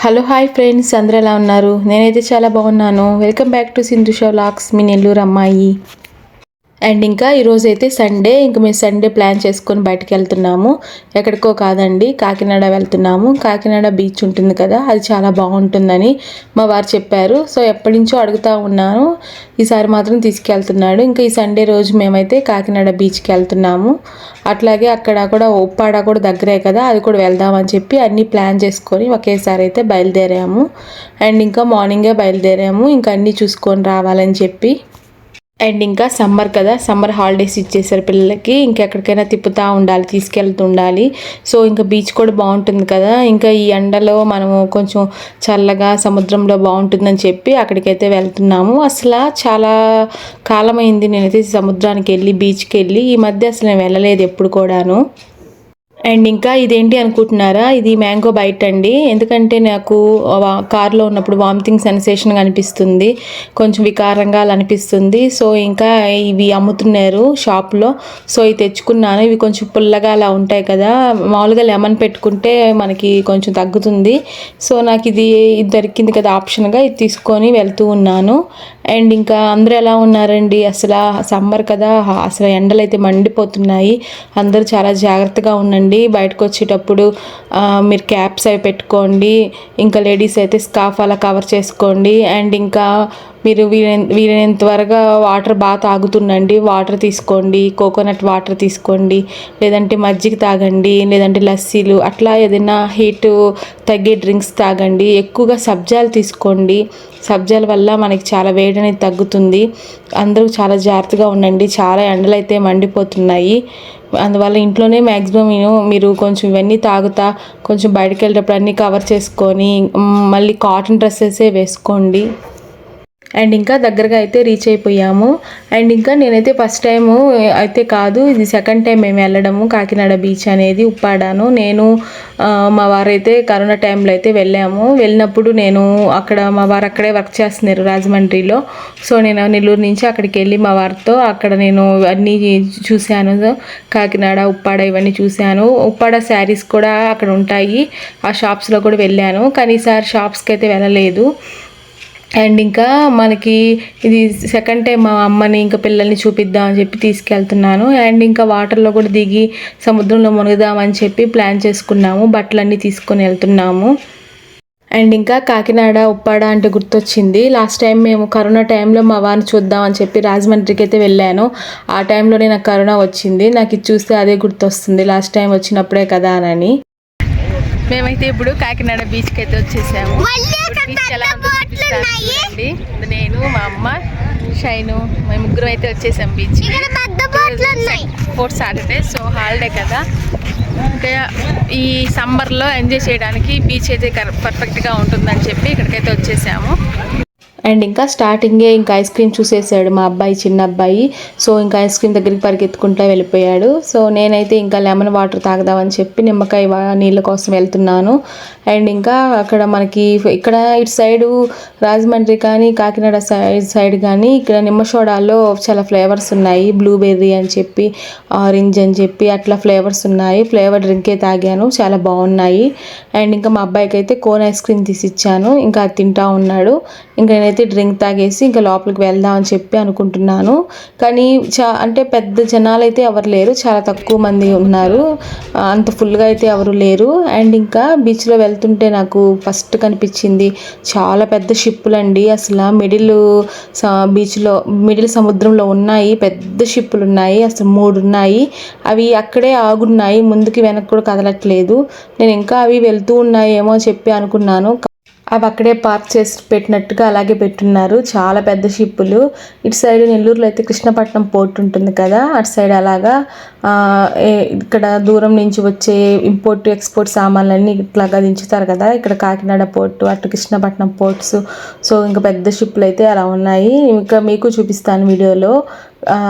Hello hi friends అందరూ ఎలా ఉన్నారు? నేనైతే చాలా బాగున్నాను. Welcome back to Sindhu show lakhs మీ నెల్లూరు అమ్మాయి. అండ్ ఇంకా ఈరోజు అయితే సండే ఇంక మేము సండే ప్లాన్ చేసుకొని బయటకు వెళ్తున్నాము. ఎక్కడికో కాదండి కాకినాడ వెళ్తున్నాము. కాకినాడ బీచ్ ఉంటుంది కదా అది చాలా బాగుంటుందని మా వారు చెప్పారు. సో ఎప్పటి నుంచో అడుగుతూ ఉన్నాను. ఈసారి మాత్రం తీసుకెళ్తున్నాడు. ఇంకా ఈ సండే రోజు మేమైతే కాకినాడ బీచ్కి వెళ్తున్నాము. అట్లాగే అక్కడ కూడా ఉప్పాడ కూడా దగ్గరే కదా అది కూడా వెళ్దామని చెప్పి అన్నీ ప్లాన్ చేసుకొని ఒకేసారి అయితే బయలుదేరాము. అండ్ ఇంకా మార్నింగే బయలుదేరాము. ఇంకా అన్నీ చూసుకొని రావాలని చెప్పి. అండ్ ఇంకా సమ్మర్ కదా సమ్మర్ హాలిడేస్ ఇచ్చేసారు పిల్లలకి. ఇంకెక్కడికైనా తిప్పుతూ ఉండాలి తీసుకెళ్తూ ఉండాలి. సో ఇంకా బీచ్ కూడా బాగుంటుంది కదా. ఇంకా ఈ ఎండలో మనము కొంచెం చల్లగా సముద్రంలో బాగుంటుందని చెప్పి అక్కడికైతే వెళ్తున్నాము. అసలు చాలా కాలమైంది. నేనైతే సముద్రానికి వెళ్ళి బీచ్కి వెళ్ళి. ఈ మధ్య అసలు నేను వెళ్ళలేదు ఎప్పుడు కూడాను. అండ్ ఇంకా ఇదేంటి అనుకుంటున్నారా? ఇది మ్యాంగో బైట్ అండి. ఎందుకంటే నాకు కార్లో ఉన్నప్పుడు వామిటింగ్ సెన్సేషన్ అనిపిస్తుంది కొంచెం వికారంగా అనిపిస్తుంది. సో ఇంకా ఇవి అమ్ముతున్నారు షాప్లో. సో ఇవి తెచ్చుకున్నాను. ఇవి కొంచెం పుల్లగా అలా ఉంటాయి కదా. మామూలుగా లెమన్ పెట్టుకుంటే మనకి కొంచెం తగ్గుతుంది. సో నాకు ఇది ఇది దొరికింది కదా ఆప్షన్గా. ఇది తీసుకొని వెళ్తూ ఉన్నాను. అండ్ ఇంకా అందరూ ఎలా ఉన్నారండి? అసలు సమ్మర్ కదా అసలు ఎండలు అయితే మండిపోతున్నాయి. అందరూ చాలా జాగ్రత్తగా ఉండండి. బయటకు వచ్చేటప్పుడు మీరు క్యాప్స్ అవి పెట్టుకోండి. ఇంకా లేడీస్ అయితే స్కార్ఫ్ అలా కవర్ చేసుకోండి. అండ్ ఇంకా మీరు వీలైన వీలైనంత త్వరగా వాటర్ బాగా తాగుతుండండి. వాటర్ తీసుకోండి. కోకోనట్ వాటర్ తీసుకోండి. లేదంటే మజ్జిగ తాగండి. లేదంటే లస్సీలు. అట్లా ఏదైనా హీట్ తగ్గే డ్రింక్స్ తాగండి. ఎక్కువగా సబ్జాలు తీసుకోండి. సబ్జాల వల్ల మనకి చాలా వేడి అనేది తగ్గుతుంది. అందరూ చాలా జాగ్రత్తగా ఉండండి. చాలా ఎండలు అయితే మండిపోతున్నాయి. అందువల్ల ఇంట్లోనే మ్యాక్సిమం నేను మీరు కొంచెం ఇవన్నీ తాగుతా కొంచెం బయటకు వెళ్ళేటప్పుడు అన్నీ కవర్ చేసుకొని మళ్ళీ కాటన్ డ్రెస్సెసే వేసుకోండి. అండ్ ఇంకా దగ్గరగా అయితే రీచ్ అయిపోయాము. అండ్ ఇంకా నేనైతే ఫస్ట్ టైము అయితే కాదు ఇది సెకండ్ టైం మేము వెళ్ళడము. కాకినాడ బీచ్ అనేది ఉప్పాడాను. నేను మా వారైతే కరోనా టైంలో అయితే వెళ్ళాము. వెళ్ళినప్పుడు నేను అక్కడ మా వారు అక్కడే వర్క్ చేస్తున్నారు రాజమండ్రిలో. సో నేను నెల్లూరు నుంచి అక్కడికి వెళ్ళి మా వారితో అక్కడ నేను అన్నీ చూశాను. కాకినాడ ఉప్పాడ ఇవన్నీ చూశాను. ఉప్పాడ శారీస్ కూడా అక్కడ ఉంటాయి. ఆ షాప్స్లో కూడా వెళ్ళాను. కానీ ఈసారి షాప్స్కి అయితే వెళ్ళలేదు. అండ్ ఇంకా మనకి ఇది సెకండ్ టైం మా అమ్మని ఇంకా పిల్లల్ని చూపిద్దాం అని చెప్పి తీసుకెళ్తున్నాను. అండ్ ఇంకా వాటర్లో కూడా దిగి సముద్రంలో మునుగుదామని చెప్పి ప్లాన్ చేసుకున్నాము. బట్టలన్నీ తీసుకొని వెళ్తున్నాము. అండ్ ఇంకా కాకినాడ ఉప్పాడ అంటే గుర్తొచ్చింది. లాస్ట్ టైం మేము కరోనా టైంలో మా వారిని చూద్దాం అని చెప్పి రాజమండ్రికి అయితే వెళ్ళాను. ఆ టైంలోనే నాకు కరోనా వచ్చింది. నాకు ఇది చూస్తే అదే గుర్తొస్తుంది. లాస్ట్ టైం వచ్చినప్పుడే కదా అని. మేమైతే ఇప్పుడు కాకినాడ బీచ్కి అయితే వచ్చేసాము. బీచ్ ఎలా ఉందో చూపిస్తాను చూడండి. ఇది నేను మా అమ్మ షైను మేము ముగ్గురం అయితే వచ్చేసాం beach fourth Saturday so holiday కదా. ఇంకా ఈ సమ్మర్లో ఎంజాయ్ చేయడానికి బీచ్ అయితే పర్ఫెక్ట్గా ఉంటుందని చెప్పి ఇక్కడికైతే వచ్చేసాము. అండ్ ఇంకా స్టార్టింగే ఇంకా ఐస్ క్రీమ్ చూసేసాడు మా అబ్బాయి చిన్న అబ్బాయి. సో ఇంకా ఐస్ క్రీమ్ దగ్గరికి పరిగెత్తుకుంటూ వెళ్ళిపోయాడు. సో నేనైతే ఇంకా లెమన్ వాటర్ తాగదామని చెప్పి నిమ్మకాయ నీళ్ళ కోసం వెళ్తున్నాను. అండ్ ఇంకా అక్కడ మనకి ఇక్కడ ఇటు సైడు రాజమండ్రి కానీ కాకినాడ సైడ్ సైడ్ కానీ ఇక్కడ నిమ్మసోడాలో చాలా ఫ్లేవర్స్ ఉన్నాయి. బ్లూబెర్రీ అని చెప్పి ఆరెంజ్ అని చెప్పి అట్లా ఫ్లేవర్స్ ఉన్నాయి. ఫ్లేవర్ డ్రింకే తాగాను. చాలా బాగున్నాయి. అండ్ ఇంకా మా అబ్బాయికి అయితే కోన్ ఐస్ క్రీమ్ తీసి ఇచ్చాను ఇంకా అది తింటా ఉన్నాడు. ఇంకా నేనైతే డ్రింక్ తాగేసి ఇంకా లోపలికి వెళ్దాం అని చెప్పి అనుకుంటున్నాను. కానీ చా అంటే పెద్ద జనాలు అయితే ఎవరు లేరు. చాలా తక్కువ మంది ఉన్నారు. అంత ఫుల్గా అయితే ఎవరు లేరు. అండ్ ఇంకా బీచ్లో వెళ్తుంటే నాకు ఫస్ట్ కనిపించింది చాలా పెద్ద షిప్పులు అండి అసలు మిడిల్ బీచ్లో మిడిల్ సముద్రంలో ఉన్నాయి పెద్ద షిప్పులు ఉన్నాయి అసలు మూడు ఉన్నాయి అవి అక్కడే ఆగున్నాయి ముందుకి వెనక్కి కూడా కదలట్లేదు. నేను ఇంకా అవి వెళ్తూ ఉన్నాయేమో చెప్పి అనుకున్నాను. అవి అక్కడే పార్క్ చేసి పెట్టినట్టుగా అలాగే పెట్టున్నారు. చాలా పెద్ద షిప్పులు. ఇటు సైడ్ నెల్లూరులో అయితే కృష్ణపట్నం పోర్ట్ ఉంటుంది కదా అటు సైడ్ అలాగా ఇక్కడ దూరం నుంచి వచ్చే ఇంపోర్ట్ ఎక్స్పోర్ట్ సామాన్లన్నీ ఇట్లాగా దించుతారు కదా. ఇక్కడ కాకినాడ పోర్టు అటు కృష్ణపట్నం పోర్ట్స్. సో ఇంకా పెద్ద షిప్పులు అయితే అలా ఉన్నాయి. ఇంకా మీకు చూపిస్తాను వీడియోలో.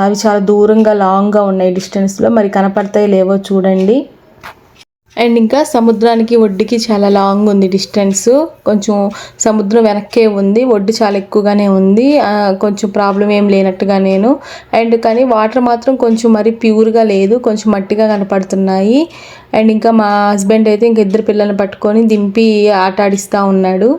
అవి చాలా దూరంగా లాంగ్గా ఉన్నాయి డిస్టెన్స్లో. మరి కనపడతాయి లేవో చూడండి. అండ్ ఇంకా సముద్రానికి ఒడ్డుకి చాలా లాంగ్ ఉంది డిస్టెన్స్. కొంచెం సముద్రం వెనక్కే ఉంది. ఒడ్డు చాలా ఎక్కువగానే ఉంది. కొంచెం ప్రాబ్లం ఏం లేనట్టుగా నేను. అండ్ కానీ వాటర్ మాత్రం కొంచెం మరి ప్యూర్గా లేదు. కొంచెం మట్టిగా కనపడుతున్నాయి. అండ్ ఇంకా మా హస్బెండ్ అయితే ఇంక ఇద్దరు పిల్లల్ని పట్టుకొని దింపి ఆట ఆడిస్తూ ఉన్నాడు.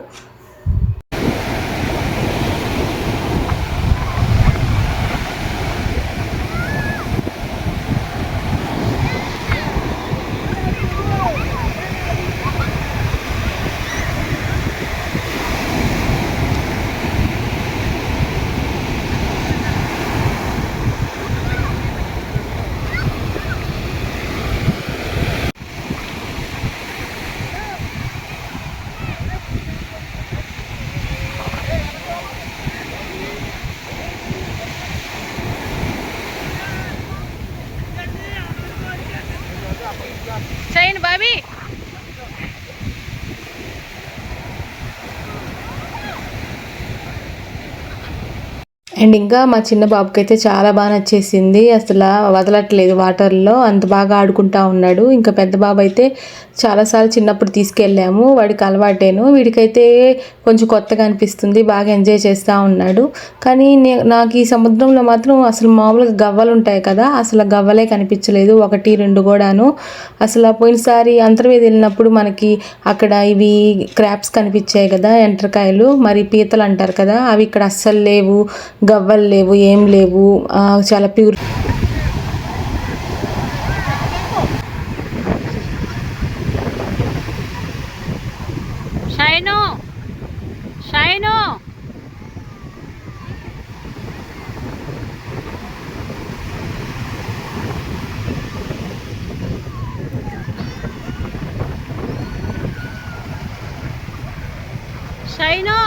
చేయండి బాబీ అండ్ ఇంకా మా చిన్న బాబుకి అయితే చాలా బాగా నచ్చేసింది. అసలు వదలట్లేదు వాటర్లో. అంత బాగా ఆడుకుంటా ఉన్నాడు. ఇంకా పెద్ద బాబు అయితే చాలాసార్లు చిన్నప్పుడు తీసుకెళ్ళాము. వాడికి అలవాటేను. వీడికైతే కొంచెం కొత్తగా అనిపిస్తుంది. బాగా ఎంజాయ్ చేస్తూ ఉన్నాడు. కానీ నాకు ఈ సముద్రంలో మాత్రం అసలు మామూలుగా గవ్వలు ఉంటాయి కదా అసలు గవ్వలే కనిపించలేదు. ఒకటి రెండు కూడాను. అసలు పోయినసారి అంతర్వేది వెళ్ళినప్పుడు మనకి అక్కడ ఇవి క్రాప్స్ కనిపించాయి కదా ఎంటర్కాయలు మరి పీతలు అంటారు కదా అవి ఇక్కడ అస్సలు లేవు. గవ్వలు లేవు ఏం లేవు. చాలా ప్యూర్. షైను షైను. షైను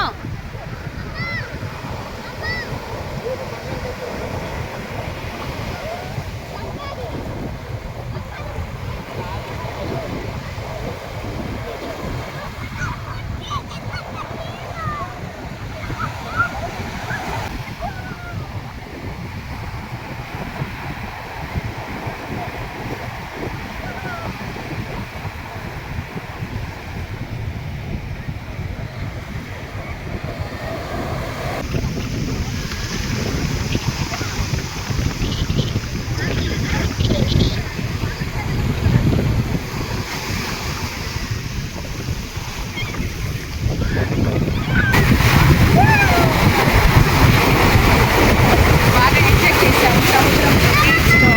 బాగా ఎంజాయ్ చేశాం సముద్రం బీచ్లో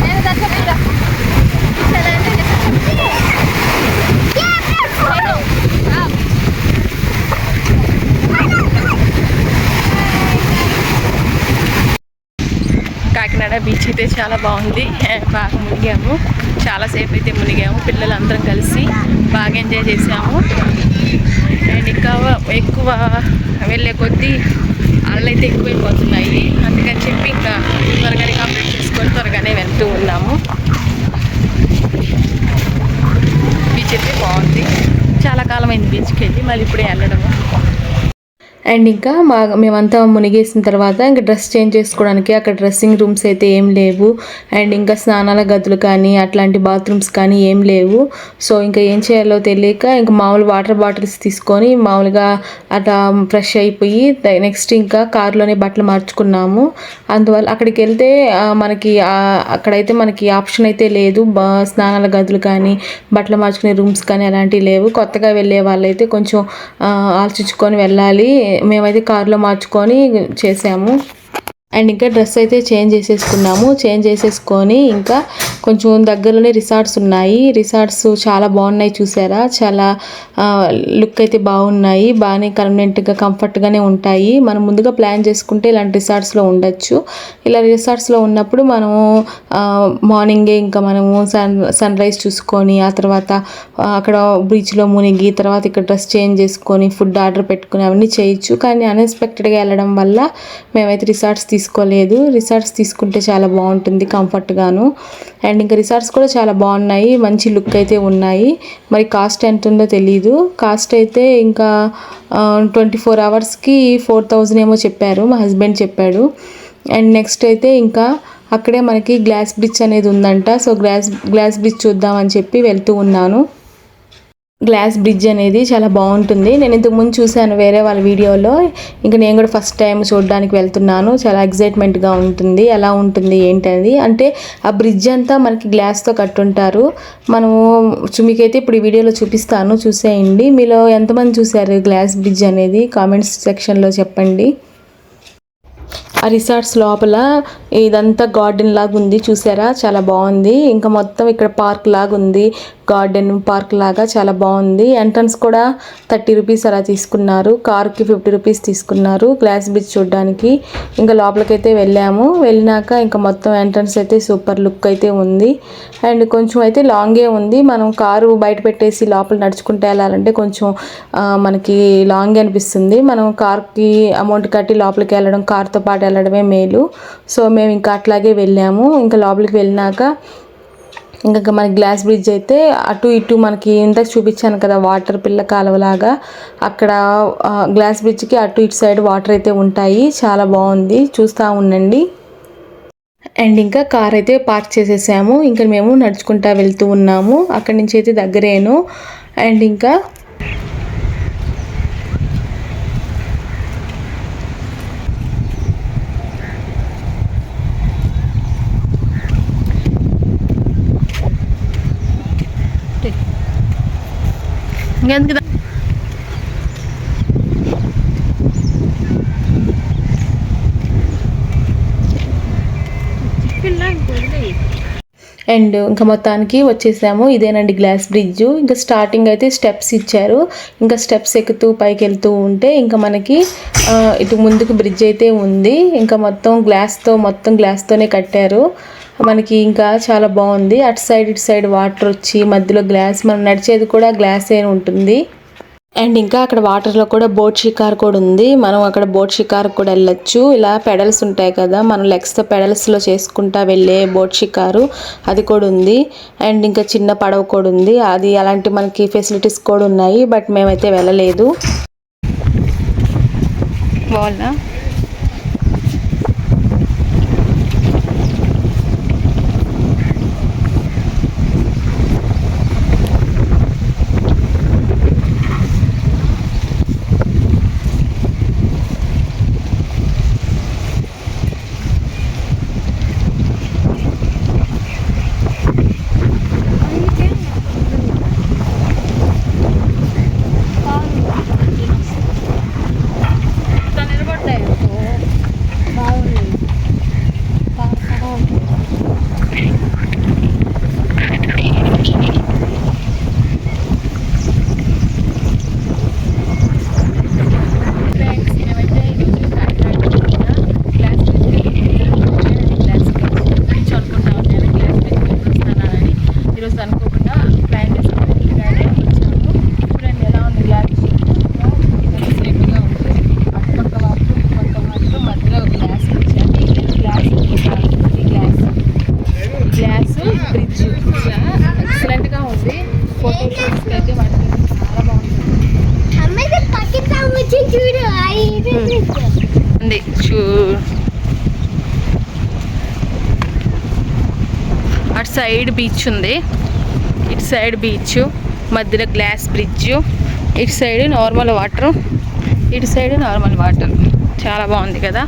నేను దర్శనం కాకినాడ బీచ్ అయితే చాలా బాగుంది. బాగా మునిగాము. చాలాసేపు అయితే మునిగాము. పిల్లలందరం కలిసి బాగా ఎంజాయ్ చేసాము అండ్ ఇంకా ఎక్కువ వెళ్ళే కొద్దీ అల్లైతే ఎక్కువైపోతున్నాయి. అందుకని చెప్పి ఇంకా త్వరగానే కంప్లీట్ చేసుకొని త్వరగానే వెళ్తూ ఉన్నాము. బీచ్ అయితే బాగుంది. చాలా కాలం అయింది బీచ్కి వెళ్ళి మళ్ళీ ఇప్పుడే వెళ్ళడము. అండ్ ఇంకా మా మేమంతా మునిగేసిన తర్వాత ఇంకా డ్రెస్ చేంజ్ చేసుకోవడానికి అక్కడ డ్రెస్సింగ్ రూమ్స్ అయితే ఏం లేవు. అండ్ ఇంకా స్నానాల గదులు కానీ అట్లాంటి బాత్రూమ్స్ కానీ ఏం లేవు. సో ఇంకా ఏం చేయాలో తెలియక ఇంకా మామూలు వాటర్ బాటిల్స్ తీసుకొని మామూలుగా అట్లా ఫ్రెష్ అయిపోయి నెక్స్ట్ ఇంకా కారులోనే బట్టలు మార్చుకున్నాము. అందువల్ల అక్కడికి వెళ్తే మనకి అక్కడైతే మనకి ఆప్షన్ అయితే లేదు. స్నానాల గదులు కానీ బట్టలు మార్చుకునే రూమ్స్ కానీ అలాంటివి లేవు. కొత్తగా వెళ్ళే వాళ్ళైతే కొంచెం ఆలోచించుకొని వెళ్ళాలి. మేమైతే కారులో మార్చుకొని చేసాము. అండ్ ఇంకా డ్రెస్ అయితే చేంజ్ చేసేసుకున్నాము. చేంజ్ చేసేసుకొని ఇంకా కొంచెం దగ్గరలోనే రిసార్ట్స్ ఉన్నాయి. రిసార్ట్స్ చాలా బాగున్నాయి చూసారా? చాలా లుక్ అయితే బాగున్నాయి. బాగానే కన్వీనియంట్గా కంఫర్ట్గానే ఉంటాయి. మనం ముందుగా ప్లాన్ చేసుకుంటే ఇలాంటి రిసార్ట్స్లో ఉండొచ్చు. ఇలా రిసార్ట్స్లో ఉన్నప్పుడు మనము మార్నింగే ఇంకా మనము సన్ సన్ రైజ్ చూసుకొని ఆ తర్వాత అక్కడ బీచ్లో మునిగి తర్వాత ఇక్కడ డ్రెస్ చేంజ్ చేసుకొని ఫుడ్ ఆర్డర్ పెట్టుకుని అవన్నీ చేయొచ్చు. కానీ అన్ఎక్స్పెక్టెడ్గా వెళ్ళడం వల్ల మేమైతే రిసార్ట్స్ తీసుకోలేదు. రిసార్ట్స్ తీసుకుంటే చాలా బాగుంటుంది కంఫర్ట్గాను అండ్ ఇంకా రిసార్ట్స్ కూడా చాలా బాగున్నాయి మంచి లుక్ అయితే ఉన్నాయి. మరి కాస్ట్ ఎంత ఉందో తెలియదు కాస్ట్ అయితే ఇంకా ట్వంటీ ఫోర్ అవర్స్కి ఫోర్ థౌజండ్ ఏమో చెప్పారు మా హస్బెండ్ చెప్పాడు. అండ్ నెక్స్ట్ అయితే ఇంకా అక్కడే మనకి గ్లాస్ బ్రిడ్జ్ అనేది ఉందంట. సో గ్లాస్ గ్లాస్ బ్రిడ్జ్ చూద్దామని చెప్పి వెళ్తూ ఉన్నాను. గ్లాస్ బ్రిడ్జ్ అనేది చాలా బాగుంటుంది. నేను ఇంతకు ముందు చూశాను వేరే వాళ్ళ వీడియోలో. ఇంకా నేను కూడా ఫస్ట్ టైం చూడడానికి వెళ్తున్నాను. చాలా ఎగ్జైట్మెంట్గా ఉంటుంది. ఎలా ఉంటుంది ఏంటనేది. అంటే ఆ బ్రిడ్జ్ అంతా మనకి గ్లాస్తో కట్టుంటారు. మనము మీకైతే ఇప్పుడు ఈ వీడియోలో చూపిస్తాను. చూసేయండి. మీలో ఎంతమంది చూశారు గ్లాస్ బ్రిడ్జ్ అనేది? కామెంట్స్ సెక్షన్లో చెప్పండి. ఆ రిసార్ట్స్ లోపల ఇదంతా గార్డెన్ లాగా ఉంది చూసారా? చాలా బాగుంది. ఇంకా మొత్తం ఇక్కడ పార్క్ లాగా ఉంది. గార్డెన్ పార్క్ లాగా చాలా బాగుంది. ఎంట్రన్స్ కూడా థర్టీ రూపీస్ అలా తీసుకున్నారు. కార్కి ఫిఫ్టీ రూపీస్ తీసుకున్నారు. గ్లాస్ బ్రిడ్జ్ చూడడానికి. ఇంకా లోపలికైతే వెళ్ళాము. వెళ్ళినాక ఇంకా మొత్తం ఎంట్రన్స్ అయితే సూపర్ లుక్ అయితే ఉంది. అండ్ కొంచెం అయితే లాంగే ఉంది. మనం కారు బయట పెట్టేసి లోపల నడుచుకుంటే వెళ్ళాలంటే కొంచెం మనకి లాంగ్ అనిపిస్తుంది. మనం కార్కి అమౌంట్ కట్టి లోపలికి వెళ్ళడం కార్తో పాటు వెళ్ళడమే మేలు. సో మేము ఇంకా అట్లాగే వెళ్ళాము. ఇంకా లోపలికి వెళ్ళినాక ఇంకా మన గ్లాస్ బ్రిడ్జ్ అయితే అటు ఇటు మనకి ఇంతకు చూపించాను కదా వాటర్ పిల్ల కాలువలాగా. అక్కడ గ్లాస్ బ్రిడ్జ్కి అటు ఇటు సైడ్ వాటర్ అయితే ఉంటాయి. చాలా బాగుంది. చూస్తూ ఉండండి. అండ్ ఇంకా కార్ అయితే పార్క్ చేసేసాము. ఇంకా మేము నడుచుకుంటా వెళ్తూ ఉన్నాము. అక్కడి నుంచి అయితే దగ్గరేను. అండ్ ఇంకా ఇంకెందుకు దా- పిల్ల ఇంకొదిలే. అండ్ ఇంకా మొత్తానికి వచ్చేసాము. ఇదేనండి గ్లాస్ బ్రిడ్జ్. ఇంకా స్టార్టింగ్ అయితే స్టెప్స్ ఇచ్చారు. ఇంకా స్టెప్స్ ఎక్కుతూ పైకి వెళ్తూ ఉంటే ఇంకా మనకి ఇటు ముందుకు బ్రిడ్జ్ అయితే ఉంది. ఇంకా మొత్తం గ్లాస్తో మొత్తం గ్లాస్తోనే కట్టారు. మనకి ఇంకా చాలా బాగుంది. అటు సైడ్ ఇటు సైడ్ వాటర్ వచ్చి మధ్యలో గ్లాస్ మనం నడిచేది కూడా గ్లాసే ఉంటుంది. అండ్ ఇంకా అక్కడ వాటర్లో కూడా బోట్ షికార్ కూడా ఉంది. మనం అక్కడ బోట్ షికార్ కూడా వెళ్ళొచ్చు. ఇలా పెడల్స్ ఉంటాయి కదా మనం లెగ్స్తో పెడల్స్లో చేసుకుంటా వెళ్ళే బోట్ షికారు అది కూడా ఉంది. అండ్ ఇంకా చిన్న పడవ కూడా ఉంది. అది అలాంటి మనకి ఫెసిలిటీస్ కూడా ఉన్నాయి బట్ మేమైతే వెళ్ళలేదు. బాగున్నా ఇట్లా నిలబడ్డాయి అనుకో, బాగుంది ఫ్రెండ్స్ మేమైతే ఈరోజు కాకినాడ క్లాస్ క్లాస్ గురించి అనుకుంటా ఉన్నాను క్లాస్ వస్తున్నానని ఈరోజు అనుకోకుండా ప్లాన్ చేసుకుని ఇంటికాడే వచ్చాము చూడండి ఎలా ఉంది గ్లాస్ సేఫ్గా ఉంది అటుపక్క వాటర్ ఇటుపక్క వాటర్ మధ్యలో గ్లాస్ ఇచ్చాము ఇది గ్లాస్ ఈ గ్లాస్ గ్లాస్ బ్రిడ్జ్ ఎక్సలెంట్గా ఉంది ఫోటో షూట్స్కి అయితే వాటికి చాలా బాగుంది అమ్మాయి పక్కన వచ్చి చూడు అది ఉంది. చూ. అటు సైడ్ బీచ్ ఉంది. ఇటు సైడ్ బీచ్ మధ్యలో గ్లాస్ బ్రిడ్జ్ ఇటు సైడ్ నార్మల్ వాటర్ ఇటు సైడ్ నార్మల్ వాటర్. చాలా బాగుంది కదా.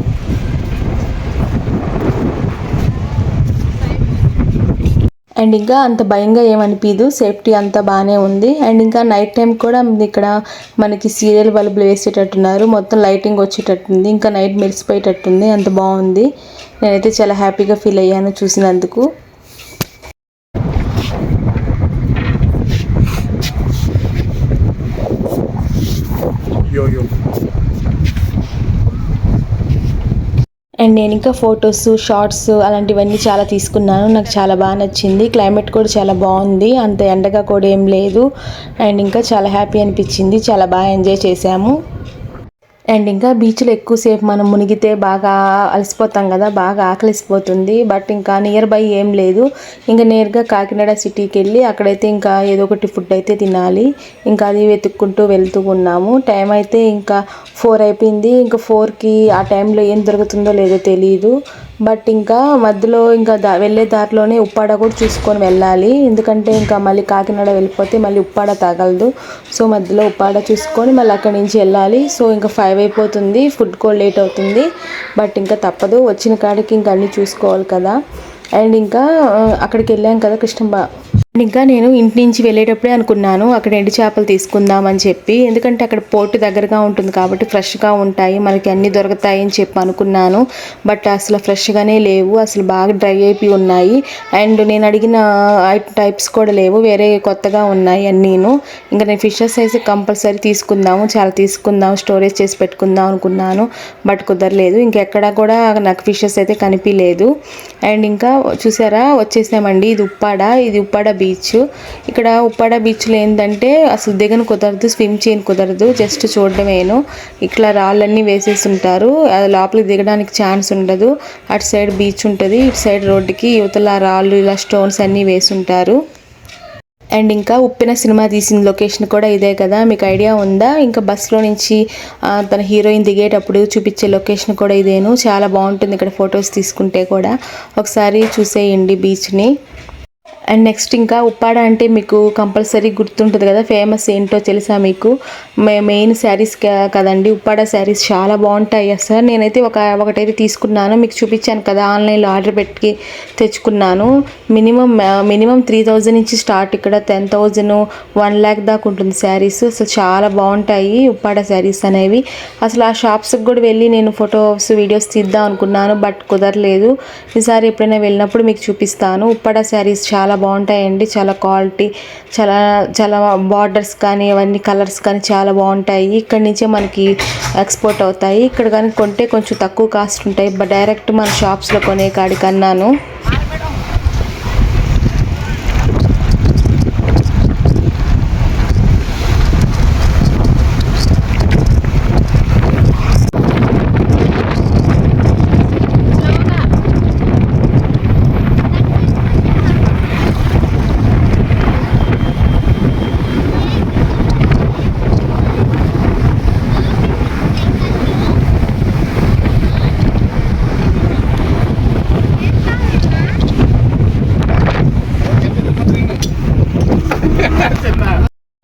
అండ్ ఇంకా అంత భయంగా ఏమనిపించదు సేఫ్టీ అంతా బాగానే ఉంది. అండ్ ఇంకా నైట్ టైం కూడా ఇక్కడ మనకి సీరియల్ బల్బులు వేసేటట్టున్నారు. మొత్తం లైటింగ్ వచ్చేటట్టుంది. ఇంకా నైట్ మెరిసిపోయేటట్టుంది. అంత బాగుంది. నేనైతే చాలా హ్యాపీగా ఫీల్ అయ్యాను చూసినందుకు. Yo, yo. అండ్ నేను ఇంకా ఫొటోస్ షార్ట్స్ అలాంటివన్నీ చాలా తీసుకున్నాను. నాకు చాలా బాగా నచ్చింది. క్లైమేట్ కూడా చాలా బాగుంది. అంత ఎండగా కూడా ఏం లేదు. అండ్ ఇంకా చాలా హ్యాపీ అనిపించింది. చాలా బాగా ఎంజాయ్ చేశాము. అండ్ ఇంకా బీచ్లో ఎక్కువసేపు మనం మునిగితే బాగా అలసిపోతాం కదా బాగా ఆకలిసిపోతుంది. బట్ ఇంకా నియర్ బై ఏం లేదు. ఇంకా నేరుగా కాకినాడ సిటీకి వెళ్ళి అక్కడైతే ఇంకా ఏదో ఒకటి ఫుడ్ అయితే తినాలి. ఇంకా అది వెతుక్కుంటూ వెళ్తూ ఉన్నాము. టైం అయితే ఇంకా ఫోర్ అయిపోయింది. ఇంకా ఫోర్కి ఆ టైంలో ఏం దొరుకుతుందో లేదో తెలియదు బట్ ఇంకా మధ్యలో ఇంకా దా వెళ్ళే దారిలోనే ఉప్పాడ కూడా చూసుకొని వెళ్ళాలి. ఎందుకంటే ఇంకా మళ్ళీ కాకినాడ వెళ్ళిపోతే మళ్ళీ ఉప్పాడ తగలదు. సో మధ్యలో ఉప్పాడ చూసుకొని మళ్ళీ అక్కడి నుంచి వెళ్ళాలి. సో ఇంకా ఫైవ్ అయిపోతుంది. ఫుడ్ కూడా లేట్ అవుతుంది. బట్ ఇంకా తప్పదు. వచ్చిన కాడికి ఇంకా అన్నీ చూసుకోవాలి కదా. అండ్ ఇంకా అక్కడికి వెళ్ళాం కదా కృష్ణ ఇంకా నేను ఇంటి నుంచి వెళ్ళేటప్పుడే అనుకున్నాను అక్కడ ఎండు చేపలు తీసుకుందాం అని చెప్పి. ఎందుకంటే అక్కడ పోర్టు దగ్గరగా ఉంటుంది కాబట్టి ఫ్రెష్గా ఉంటాయి మనకి అన్నీ దొరుకుతాయి అని చెప్పి అనుకున్నాను. బట్ అసలు ఫ్రెష్గానే లేవు అసలు బాగా డ్రై అయిపోయి ఉన్నాయి. అండ్ నేను అడిగిన టైప్స్ కూడా లేవు వేరే కొత్తగా ఉన్నాయి అన్నీను. ఇంకా నేను ఫిషెస్ అయితే కంపల్సరీ తీసుకుందాము చాలా తీసుకుందాం స్టోరేజ్ చేసి పెట్టుకుందాం అనుకున్నాను. బట్ కుదరలేదు ఇంకెక్కడ కూడా నాకు ఫిషెస్ అయితే కనిపించలేదు అండ్ ఇంకా చూసారా వచ్చేసామండి ఇది ఉప్పాడ ఇది ఉప్పాడ బీచ్. ఇక్కడ ఉప్పాడ బీచ్లో ఏంటంటే అసలు దిగను కుదరదు స్విమ్ చేయను కుదరదు జస్ట్ చూడడమేను ఇట్లా రాళ్ళన్నీ వేసేసి ఉంటారు అది లోపలికి దిగడానికి ఛాన్స్ ఉండదు. అటు సైడ్ బీచ్ ఉంటుంది ఇటు సైడ్ రోడ్డుకి యువతల రాళ్ళు ఇలా స్టోన్స్ అన్నీ వేసి ఉంటారు అండ్ ఇంకా ఉప్పిన సినిమా తీసిన లొకేషన్ కూడా ఇదే కదా. మీకు ఐడియా ఉందా? ఇంకా బస్సులో నుంచి తన హీరోయిన్ దిగేటప్పుడు చూపించే లొకేషన్ కూడా ఇదేను. చాలా బాగుంటుంది ఇక్కడ ఫొటోస్ తీసుకుంటే కూడా. ఒకసారి చూసేయండి బీచ్ని. అండ్ నెక్స్ట్ ఇంకా ఉప్పాడ అంటే మీకు కంపల్సరీ గుర్తుంటుంది కదా ఫేమస్ ఏంటో తెలుసా మీకు? మే మెయిన్ శారీస్ కదండి ఉప్పాడ శారీస్ చాలా బాగుంటాయి అసలు నేనైతే ఒక ఒకటైతే తీసుకున్నాను మీకు చూపించాను కదా ఆన్లైన్లో ఆర్డర్ పెట్టి తెచ్చుకున్నాను. మినిమం మినిమం త్రీ థౌజండ్ నుంచి స్టార్ట్ ఇక్కడ టెన్ థౌజండ్ వన్ ల్యాక్ దాకా ఉంటుంది శారీస్ అసలు చాలా బాగుంటాయి ఉప్పాడ శారీస్ అనేవి. అసలు ఆ షాప్స్కి కూడా వెళ్ళి నేను ఫొటోస్ వీడియోస్ తీద్దాం అనుకున్నాను బట్ కుదరలేదు. ఈసారి ఎప్పుడైనా వెళ్ళినప్పుడు మీకు చూపిస్తాను. ఉప్పాడ శారీస్ చాలా చాలా బాగుంటాయండి. చాలా క్వాలిటీ చాలా చాలా బార్డర్స్ కానీ అవన్నీ కలర్స్ కానీ చాలా బాగుంటాయి. ఇక్కడ నుంచే మనకి ఎక్స్పోర్ట్ అవుతాయి. ఇక్కడ కానీ కొంటే కొంచెం తక్కువ కాస్ట్ ఉంటాయి. బట్ డైరెక్ట్ మన షాప్స్లో కొనే కాడి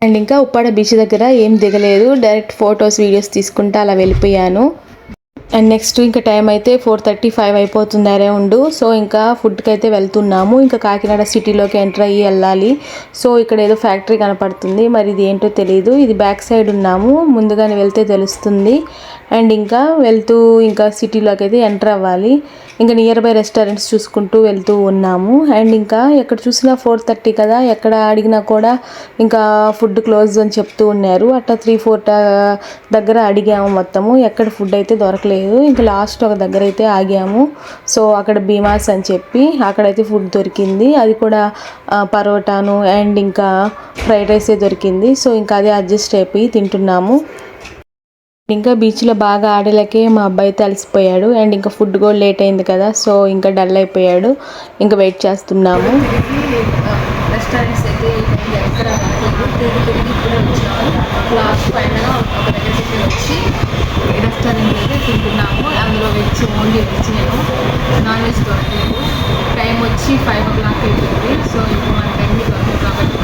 అండ్ ఇంకా ఉప్పాడ బీచ్ దగ్గర ఏం దిగలేదు. డైరెక్ట్ ఫొటోస్ వీడియోస్ తీసుకుంటా అలా వెళ్ళిపోయాను. అండ్ నెక్స్ట్ ఇంకా టైం అయితే ఫోర్ థర్టీ ఫైవ్ అయిపోతుంది ఉండు. సో ఇంకా ఫుడ్కి అయితే వెళ్తున్నాము. ఇంకా కాకినాడ సిటీలోకి ఎంటర్ అయ్యి వెళ్ళాలి. సో ఇక్కడ ఏదో ఫ్యాక్టరీ కనపడుతుంది. మరి ఇది ఏంటో తెలియదు ఇది బ్యాక్ సైడ్ ఉన్నాము. ముందుగానే వెళ్తే తెలుస్తుంది. అండ్ ఇంకా వెళ్తూ ఇంకా సిటీలోకి అయితే ఎంటర్ అవ్వాలి. ఇంకా నియర్ బై రెస్టారెంట్స్ చూసుకుంటూ వెళ్తూ ఉన్నాము. అండ్ ఇంకా ఎక్కడ చూసినా ఫోర్ థర్టీ కదా ఎక్కడ అడిగినా కూడా ఇంకా ఫుడ్ క్లోజ్ అని చెప్తూ ఉన్నారు. అట్లా త్రీ ఫోర్ దగ్గర అడిగాము మొత్తము. ఎక్కడ ఫుడ్ అయితే దొరకలేదు. ఇంకా లాస్ట్ ఒక దగ్గర అయితే ఆగాము. సో అక్కడ భీమాస్ అని చెప్పి అక్కడైతే ఫుడ్ దొరికింది. అది కూడా పరోటాను అండ్ ఇంకా ఫ్రైడ్ రైసే దొరికింది. సో ఇంకా అదే అడ్జస్ట్ అయిపోయి తింటున్నాము. ఇంకా బీచ్లో బాగా ఆడలేకే మా అబ్బాయి అయితే అలసిపోయాడు అండ్ ఇంకా ఫుడ్ కూడా లేట్ అయింది కదా సో ఇంకా డల్ అయిపోయాడు. ఇంకా వెయిట్ చేస్తున్నాము. రెస్టారెంట్స్ అయితే ఎక్కడ తిరిగి తిరిగి ఇప్పుడే వచ్చాము లాస్ట్ ఫైనల్ ఒక దగ్గరికి వచ్చి రెస్టారెంట్ అయితే తింటున్నాము అందులో వెజ్ ఓన్లీ వెజ్ నేను నాన్ వెజ్ దొరకలేదు టైం వచ్చి ఫైవ్ ఓ క్లాక్ అయిపోయింది సో ఇప్పుడు మనకి టైంకి దొరకదు కాబట్టి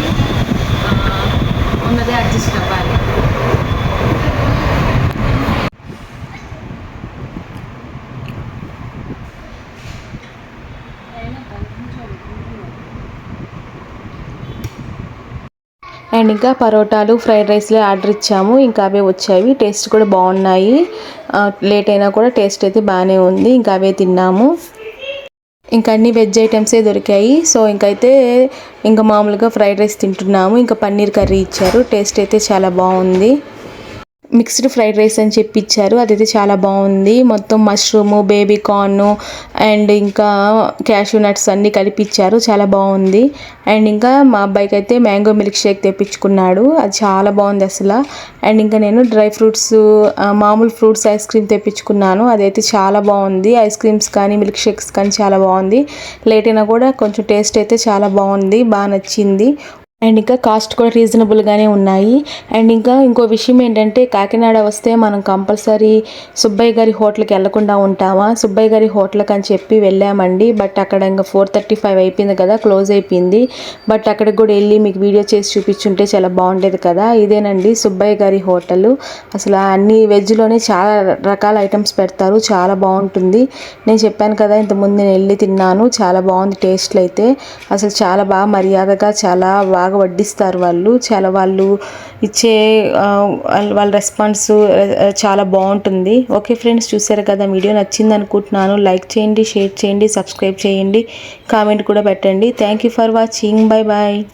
ఉన్నదే అడ్జస్ట్ అవ్వాలి. అండ్ ఇంకా పరోటాలు ఫ్రైడ్ రైస్లే ఆర్డర్ ఇచ్చాము. ఇంకా అవే వచ్చాయి. టేస్ట్ కూడా బాగున్నాయి. లేట్ అయినా కూడా టేస్ట్ అయితే బాగానే ఉంది. ఇంకా అవే తిన్నాము. ఇంకా అన్ని వెజ్ ఐటమ్సే దొరికాయి. సో ఇంకైతే ఇంకా మామూలుగా ఫ్రైడ్ రైస్ తింటున్నాము. ఇంకా పన్నీర్ కర్రీ ఇచ్చారు. టేస్ట్ అయితే చాలా బాగుంది. మిక్స్డ్ ఫ్రైడ్ రైస్ అని చెప్పి ఇచ్చారు అదైతే చాలా బాగుంది. మొత్తం మష్రూమ్ బేబీ కార్న్ అండ్ ఇంకా క్యాషూ నట్స్ అన్నీ కలిపి ఇచ్చారు చాలా బాగుంది. అండ్ ఇంకా మా అబ్బాయికి అయితే మ్యాంగో మిల్క్ షేక్ తెప్పించుకున్నాడు. అది చాలా బాగుంది అసలు. అండ్ ఇంకా నేను డ్రై ఫ్రూట్స్ మామూలు ఫ్రూట్స్ ఐస్ క్రీమ్ తెప్పించుకున్నాను. అదైతే చాలా బాగుంది. ఐస్ క్రీమ్స్ కానీ మిల్క్ షేక్స్ కానీ చాలా బాగుంది. లేట్ అయినా కూడా కొంచెం టేస్ట్ అయితే చాలా బాగుంది. బాగా నచ్చింది. అండ్ ఇంకా కాస్ట్ కూడా రీజనబుల్గానే ఉన్నాయి. అండ్ ఇంకా ఇంకో విషయం ఏంటంటే కాకినాడ వస్తే మనం కంపల్సరీ సుబ్బయ్య గారి హోటల్కి వెళ్ళకుండా ఉంటామా? సుబ్బయ్య గారి హోటల్కి అని చెప్పి వెళ్ళామండి. బట్ అక్కడ ఇంకా ఫోర్ థర్టీ ఫైవ్ అయిపోయింది కదా క్లోజ్ అయిపోయింది. బట్ అక్కడికి కూడా వెళ్ళి మీకు వీడియో చేసి చూపించుంటే చాలా బాగుండేది కదా. ఇదేనండి సుబ్బయ్య గారి హోటల్. అసలు అన్ని వెజ్లోనే చాలా రకాల ఐటమ్స్ పెడతారు. చాలా బాగుంటుంది. నేను చెప్పాను కదా ఇంతకుముందు నేను వెళ్ళి తిన్నాను. చాలా బాగుంది టేస్ట్లు అయితే అసలు చాలా బాగా మర్యాదగా చాలా బాగా వడ్డిస్తారు వాళ్ళు. చాలా వాళ్ళు ఇచ్చే వాళ్ళ- వాళ్ళ రెస్పాన్స్ చాలా బాగుంటుంది. ఓకే ఫ్రెండ్స్ చూసారు కదా వీడియో నచ్చింది అనుకుంటున్నాను. లైక్ చేయండి షేర్ చేయండి సబ్స్క్రైబ్ చేయండి. కామెంట్ కూడా పెట్టండి. Thank you for watching bye bye